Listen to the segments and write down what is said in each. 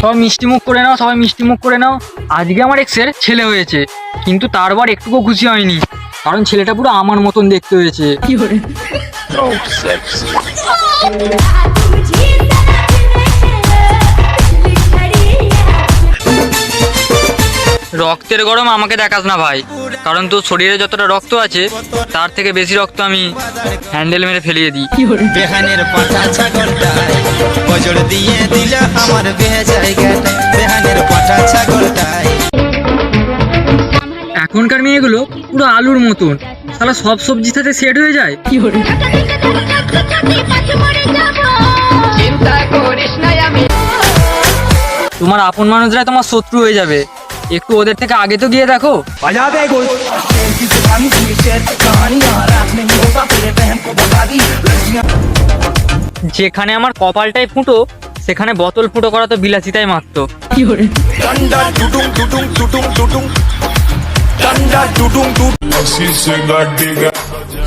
সবাই মিষ্টি মুখ করে নাও সবাই মিষ্টি মুখ করে নাও। আজকে আমার এক্সের ছেলে হয়েছে কিন্তু তারপর একটুকু খুশি হয়নি কারণ ছেলেটা পুরো আমার মতন দেখতে হয়েছে। রক্তের গরম আমাকে দেখাস না ভাই। কারণ তোর শরীরে যতটা রক্ত আছে তার থেকে বেশি রক্ত আমি হ্যান্ডেল মেরে ফেলিয়ে দিই। বেহানের বজর দিয়ে দিল আমার বেহে জায়গাটা বেহানের পাঠা ছাগলটায়। এখনকার মেয়েগুলো পুরো আলুর মতন। তাহলে সব সবজির সাথে সেট হয়ে যায়। কি করিস তোমার আপন মানুষরাই তোমার শত্রু হয়ে যাবে। একটু ওদের থেকে আগে তো গিয়ে দেখো। যেখানে আমার কপালটাই ফুটো সেখানে বোতল ফুটো করা তো বিলাসিতাই মাত্র।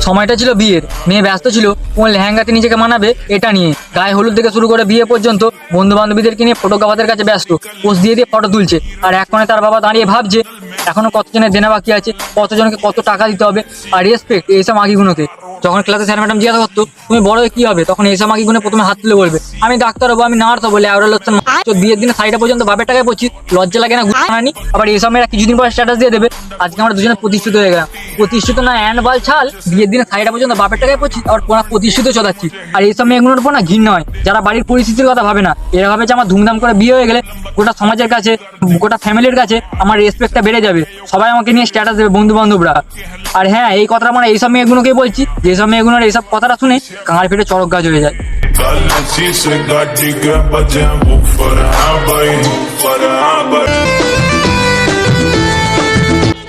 সময়টা ছিল বিয়ের। মেয়ে ব্যস্ত ছিল, কোন লেহেঙ্গাতে নিজেকে মানাবে এটা নিয়ে। গায়ে হলুদ থেকে শুরু করে বিয়ে পর্যন্ত বন্ধু বান্ধবীদেরকে নিয়ে ফটোগ্রাফারদের কাছে ব্যস্ত। পোস্ট দিয়ে দিয়ে ফটো তুলছে। আর এক কোণে তার বাবা দাঁড়িয়ে ভাবছে এখনও কতজনের দেনা বাকি আছে, কতজনকে কত টাকা দিতে হবে আর রেসপেক্ট এইসব আগে যখন ক্লাসে স্যার ম্যাডাম জিজ্ঞাসা করতো, তুমি বড় হয়ে কি হবে? তখন এইসব আগে গুনে প্রথমে হাত তুলে বলবে, আমি ডাক্তার হব, আমি নার্স হব ল্যাবরাল হচ্ছে বিয়ের দিনে শাড়িটা পর্যন্ত বাপের টাকায় পড়ছি, লজ্জা লাগে না গুছানি আবার এইসব মেয়েরা কিছুদিন পর স্ট্যাটাস দিয়ে দেবে, আজকে আমরা দুজনে প্রতিষ্ঠিত হয়ে গেলাম। প্রতিষ্ঠিত না অ্যান্ড বাল ছাল, বিয়ের দিনে শাড়িটা পর্যন্ত বাপের টাকায় পড়ছি আর পোনা প্রতিষ্ঠিত চলাচ্ছি। আর এইসব মেয়েগুলোর উপর না ঘিন নয় যারা বাড়ির পরিস্থিতির কথা ভাবে না। এরা ভাবে যে আমার ধুমধাম করে বিয়ে হয়ে গেলে গোটা সমাজের কাছে, গোটা ফ্যামিলির কাছে আমার রেসপেক্টটা বেড়ে যাবে। সবাই আমাকে নিয়ে স্ট্যাটাস দেবে বন্ধু বান্ধবরা আর হ্যাঁ এই কথাটা আমরা এইসব মেয়েগুলোকেই বলছি যেসব মেয়েগুলোর এইসব কথাটা শুনে কাঁড় ফেটে চড়ক গাছ হয়ে যায়।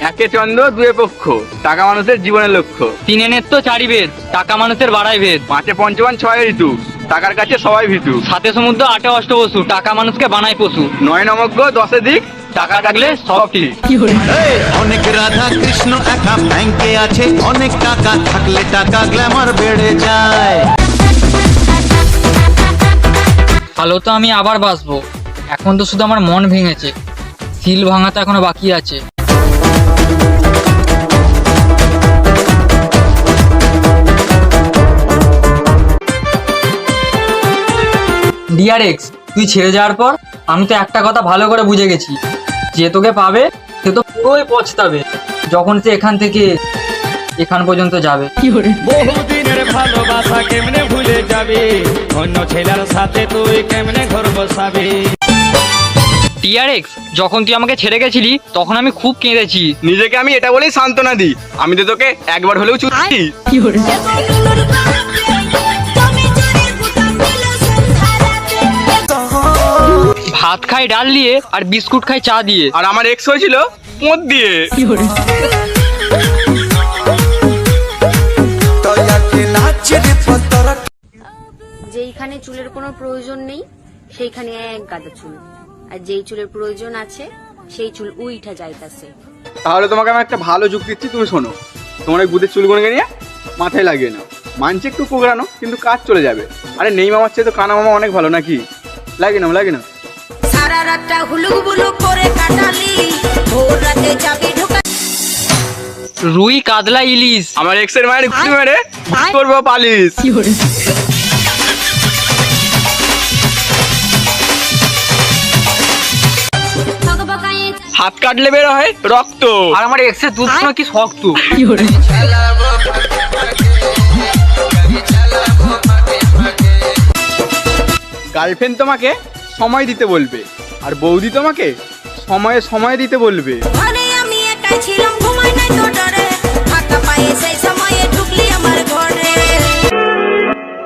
একে চন্দ্র দুয়ে পক্ষ টাকা মানুষের জীবনের লক্ষ্য। তিনে নেত্য চারি বেদ টাকা মানুষের বাড়াই ভেদ। পাঁচে পঞ্চমান ছয় ঋতু টাকার কাছে সবাই ভীতু। সাথে সমুদ্র আটে অষ্ট বসু টাকা মানুষকে বানায় পশু। নয় নমজ্ঞ দশে দিক টাকা থাকলে সব ঠিক। অনেক রাধা কৃষ্ণ একা ব্যাংকে আছে অনেক টাকা থাকলে টাকা গ্ল্যামার বেড়ে যায়। ভালো তো আমি আবার বাসবো এখন তো শুধু আমার মন ভেঙেছে। সিল ভাঙাতে এখনও বাকি আছে। ডিয়ার এক্স তুই ছেড়ে যাওয়ার পর আমি তো একটা কথা ভালো করে বুঝে গেছি। যে তোকে পাবে সে তো পুরোই পছতাবে যখন সে এখান থেকে এখান পর্যন্ত যাবে। বহুদিনের ভালোবাসা কেমনে ভুলে যাবে? অন্য ছেলের সাথে তুই কেমনে ঘর বসাবি টিআরএক্স যখন তুই আমাকে ছেড়ে গেছিলি তখন আমি খুব কেঁদেছি। নিজেকে আমি এটা বলেই সান্ত্বনা দিই। আমি তো তোকে একবার হলেও চুরি ভাত খাই ডাল দিয়ে আর বিস্কুট খাই চা দিয়ে। আর আমার এক্স হয়েছিল মদ দিয়ে। যেইখানে চুলের কোনো প্রয়োজন নেই সেইখানে এক গাদা চুল। আর যেই চুলের প্রয়োজন আছে সেই চুল উইঠা যাইতাছে। তাহলে তোমাকে আমি একটা ভালো যুক্তি দিচ্ছি তুমি শোনো। তোমার ওই বুধের চুলগুলো নিয়ে মাথায় লাগিয়ে নাও। মানছে একটু কোকড়ানো কিন্তু কাজ চলে যাবে। আরে নেই মামার চেয়ে তো কানা মামা অনেক ভালো নাকি? লাগিয়ে না লাগিয়ে নাও। সারা রাতটা করে কাটালি। ভোর রাতে যাবি ঢোকা রুই কাতলা ইলিশ। আমার এক্সের মায়ের ঘুরে মেরে করব পালিশ। হাত কাটলে বের হয় রক্ত। আর আমার এক্সের দুধ কি শক্ত গার্লফ্রেন্ড তোমাকে? সময় দিতে বলবে। আর বৌদি তোমাকে সময়ে সময় দিতে বলবে। ঘরে আমি একাই ছিলাম ঘুমাই নাই তো ডরে। ফাঁকা পায়ে সেই সময়ে ঢুকলি আমার ঘরে।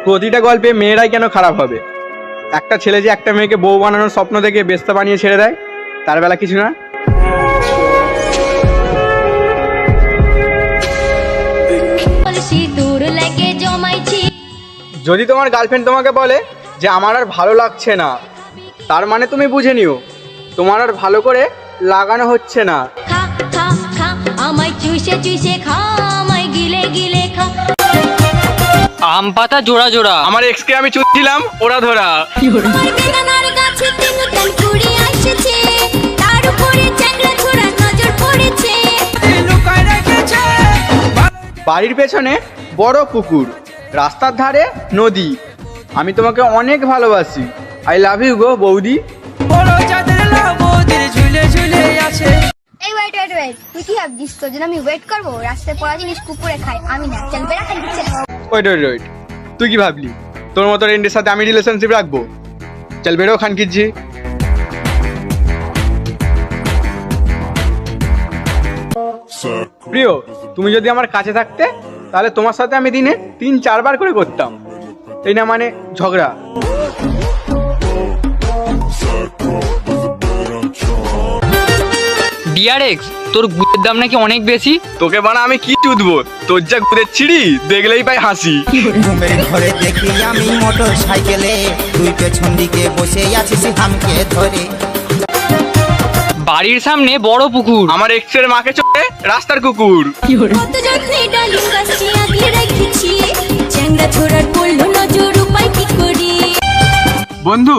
প্রতিটা গল্পে মেয়েরাই কেন খারাপ হবে? একটা ছেলে যে একটা মেয়েকে বউ বানানোর স্বপ্ন দেখে বেস্তা বানিয়ে ছেড়ে দেয় তার বেলা কিছু না? যদি তোমার গার্লফ্রেন্ড তোমাকে বলে যে আমার আর ভালো লাগছে না তার মানে তুমি বুঝে নিও। তোমার আর ভালো করে লাগানো হচ্ছে না। আম পাতা জোড়া জোড়া। আমার এক্সকে আমি চুচ্ছিলাম ওরা ধরা। বাড়ির পেছনে বড় পুকুর রাস্তার ধারে নদী। আমি তোমাকে অনেক ভালোবাসি। আই লাভ ইউ গো বৌদি। এই ওয়েট ওয়েট ওয়েট তুই কি ভাবছিস? তোর জন্য আমি ওয়েট করব? রাস্তায় পড়া জিনিস কুকুরে খাই আমি না চল বেড়া খাই দিচ্ছে ওয়েট ওয়েট ওয়েট তুই কি ভাবলি? তোর মতো রেন্ডের সাথে আমি রিলেশনশিপ রাখব? চল বেরো খান কিচ্ছি। প্রিয় তুমি যদি আমার কাছে থাকতে তাহলে তোমার সাথে আমি দিনে তিন চারবার করে করতাম। এই না মানে ঝগড়া। ডিআরএক্স তোর গুড়ের দাম নাকি অনেক বেশি? তোকে বানা আমি কি চুদবো? তোর যা গুদের ছিড়ি দেখলেই পাই হাসি। ঘুমের ঘরে দেখি আমি মোটর সাইকেলে তুই পেছন দিকে বসে আছিস হামকে ধরে। বাড়ির সামনে বড় পুকুর। আমার এক্সের মাকে চলে রাস্তার কুকুর। কত যত্নে ডালিম গাছটি আগলে রেখেছি চ্যাংড়া ছোড়ার পড়ল নজর উপায় কি করি? বন্ধু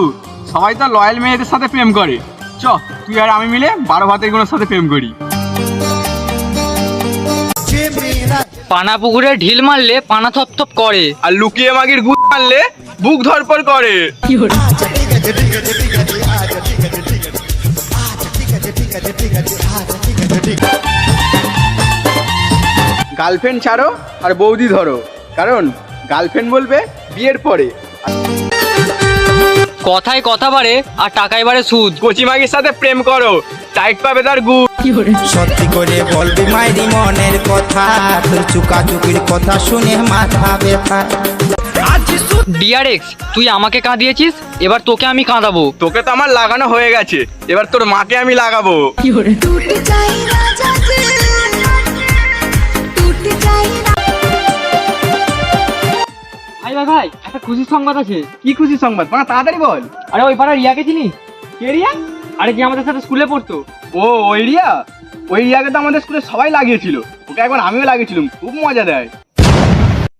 সবাই তো লয়াল মেয়েদের সাথে প্রেম করে। চ তুই আর আমি মিলে বারো ভাতেরগুলোর সাথে প্রেম করি। পানা পুকুরে ঢিল মারলে পানা থপথপ করে। আর লুকিয়ে মাগির গুদ মারলে বুক ধরপর করে। গার্লফ্রেন্ড ছাড়ো আর বৌদি ধরো। কারণ গার্লফ্রেন্ড বলবে বিয়ের পরে। কথায় কথা বাড়ে আর টাকায় বাড়ে সুদ। কচিমাগির সাথে প্রেম করো টাইট পাবে তার গু। সত্যি করে বলবি মাইরি মনের কথা তোর চুকাচুকির কথা শুনে মাথা ব্যথা। ডিআরএক্স তুই আমাকে কাঁদিয়েছিস? এবার তোকে আমি কাঁদাবো। তোকে তো আমার লাগানো হয়ে গেছে এবার তোর মাকে আমি লাগাবো। ভাই ভাই খুশির সংবাদ আছে? কি খুশি সংবাদ? মা তাড়াতাড়ি বল। আরে ওই পাড়ার রিয়াকে চিনিস কে রিয়া? আরে যে আমাদের সাথে স্কুলে পড়তো? ও ওই রিয়া? ওই রিয়াকে তো আমাদের স্কুলে সবাই লাগিয়েছিল। ওকে একবার আমিও লাগিয়েছিলাম খুব মজা দেয়।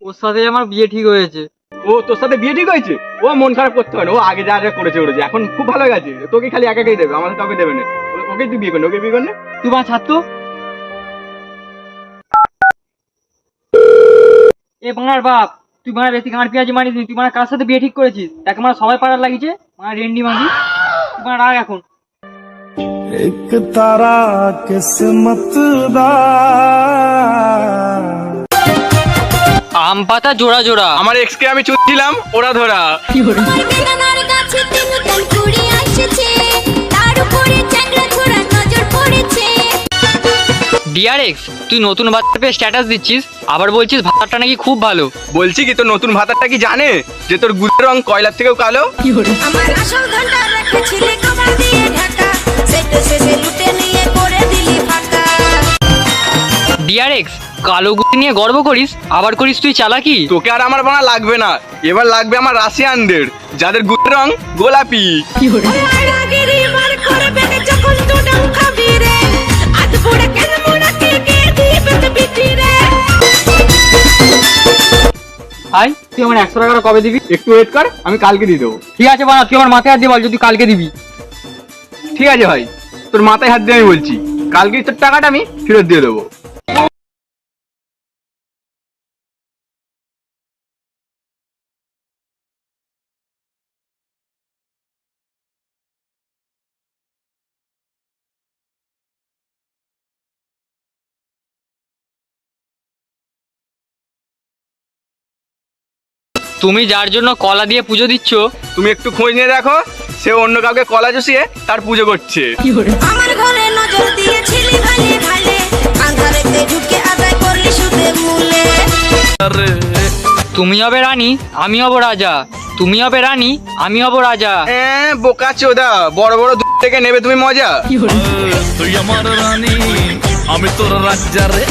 ওর সাথে আমার বিয়ে ঠিক হয়েছে। ও তোর সাথে বিয়ে ঠিক হয়েছে? ও মন খারাপ করতে হয় না। ও আগে যা যা করেছে করেছে এখন খুব ভালো গেছে। তোকে খালি একাকেই দেবে আমাদের কাউকে দেবে না। ও- ওকেই তুই বিয়ে করলে ওকে বিয়ে করলে তুই মা ছাড়তো এ বাংলার বাপ তুই মানে বেশি গাঁড় পেঁয়াজি মানিস তুই মানে কার সাথে বিয়ে ঠিক করেছিস? তাকে মানে সবাই পাড়ার লাগিয়েছে মানে রেন্ডি মাঝি। তুই মানে রাগ এখন। এক তারা কিসমত আম পাতা জোড়া জোড়া। আমার এক্স কে আমি চুদিলাম ওরা ধরা। কি ডিআরএক্স তুই নতুন বাচ্চা পেয়ে স্ট্যাটাস দিচ্ছিস আবার বলছিস ভাতটা নাকি খুব ভালো। বলছি কি তোর নতুন ভাতারটা কি জানে? যে তোর গুদের রং কয়লার থেকেও কালো? আমার আসল ঘণ্টা রেখেছিলে কমল দিয়ে ঢাকা। সেটা শেষে লুটে নিয়ে করে দিলি ফাঁকা। ডিআরএক্স কালো গুটি নিয়ে গর্ব করিস আবার করিস তুই চালাকি? তোকে আর আমার বানা লাগবে না। এবার লাগবে আমার রাশিয়ানদের যাদের গুদের রং গোলাপি। রাগেরি মার করবে যখন তো ডাল খাবি রে আজ পড়ে কেন ভাই, তুই আমার একশো টাকাটা কবে দিবি? একটু ওয়েট কর, আমি কালকে দিয়ে দেবো। ঠিক আছে বানা তুই আমার মাথায় হাত দিয়ে বল যদি কালকে দিবি। ঠিক আছে ভাই, তোর মাথায় হাত দিয়ে আমি বলছি। কালকেই তোর টাকাটা আমি ফেরত দিয়ে দেবো। তুমি যার জন্য কলা দিয়ে পুজো দিচ্ছ তুমি একটু খোঁজ নিয়ে দেখো সে অন্য কাউকে কলা চষিয়ে তার পুজো করছে। আমার ঘরে নজর দিয়েছিলি ভালে ভালে আন্ধারেতে ঢুকে আদায় করলি সুদে মূলে। তুমি হবে রানী আমি হব রাজা। তুমি হবে রানী আমি হব রাজা। হ্যাঁ বোকা চোদা বড় বড় দূর থেকে নেবে তুমি মজা। তুই আমার রানী আমি তোর রাজ্জারে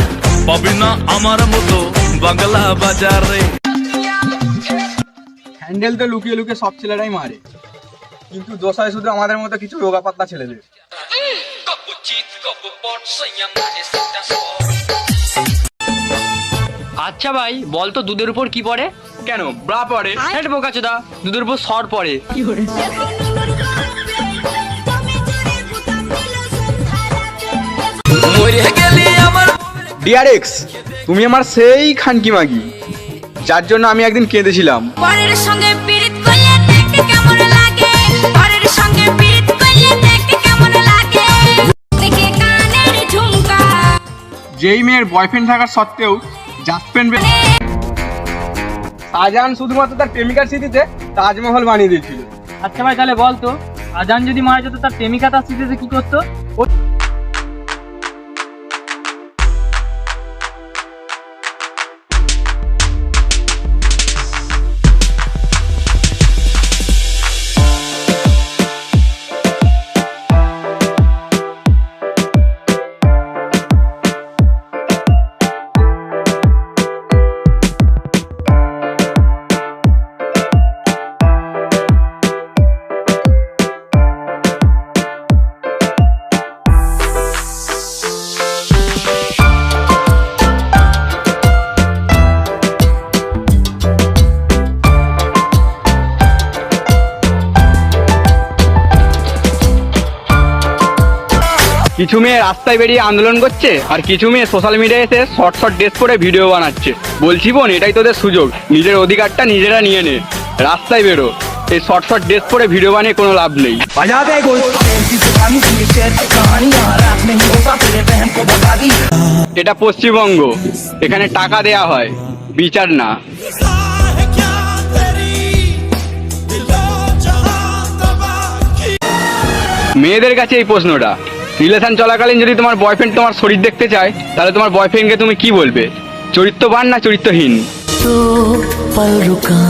পাবি না আমার মতো বাংলা বাজারে। হ্যান্ডেল তো লুকিয়ে লুকিয়ে সব ছেলেরাই মারে। কিন্তু দোষ হয় শুধু আমাদের মতো কিছু রোগা পাতলা ছেলেদের। আচ্ছা ভাই বল তো দুধের উপর কি পড়ে? কেন? ব্রা পরে হেট বোকাচোদা দুধের উপর সর পড়ে। ডিআরএক্স তুমি আমার সেই খানকি মাগি। যার জন্য আমি একদিন কেঁদেছিলাম। পরের সঙ্গে পীড়িত করলে দেখতে কেমন লাগে? পরের সঙ্গে পীড়িত করলে দেখতে কেমন লাগে? দেখে কানের ঝুমকা। যেই মেয়ের বয়ফ্রেন্ড থাকার সত্ত্বেও জাসপেন্ড শাহজাহান শুধুমাত্র তার প্রেমিকার স্মৃতিতে তাজমহল বানিয়ে দিয়েছিল। আচ্ছা ভাই তাহলে বল তো। আজান যদি মারা যেত তার প্রেমিকা তার স্মৃতিতে কি করতো? কিছু মেয়ে রাস্তায় বেরিয়ে আন্দোলন করছে আর কিছু মেয়ে সোশ্যাল মিডিয়ায় এসে শর্ট শর্ট ড্রেস করে ভিডিও বানাচ্ছে। বলছি বোন এটাই তোদের সুযোগ। নিজের অধিকারটা নিজেরা নিয়ে নে। রাস্তায় বেরো। এই শর্ট শর্ট ড্রেস পরে ভিডিও বানিয়ে কোনো লাভ নেই। এটা পশ্চিমবঙ্গ। এখানে টাকা দেয়া হয়। বিচার না। মেয়েদের কাছে এই প্রশ্নটা। রিলেশন চলাকালীন যদি তোমার বয়ফ্রেন্ড তোমার শরীর দেখতে চায় তাহলে তোমার বয়ফ্রেন্ডকে তুমি কি বলবে চরিত্রবান না চরিত্রহীন तो पल रुका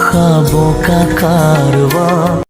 ख्वाबों का कारवां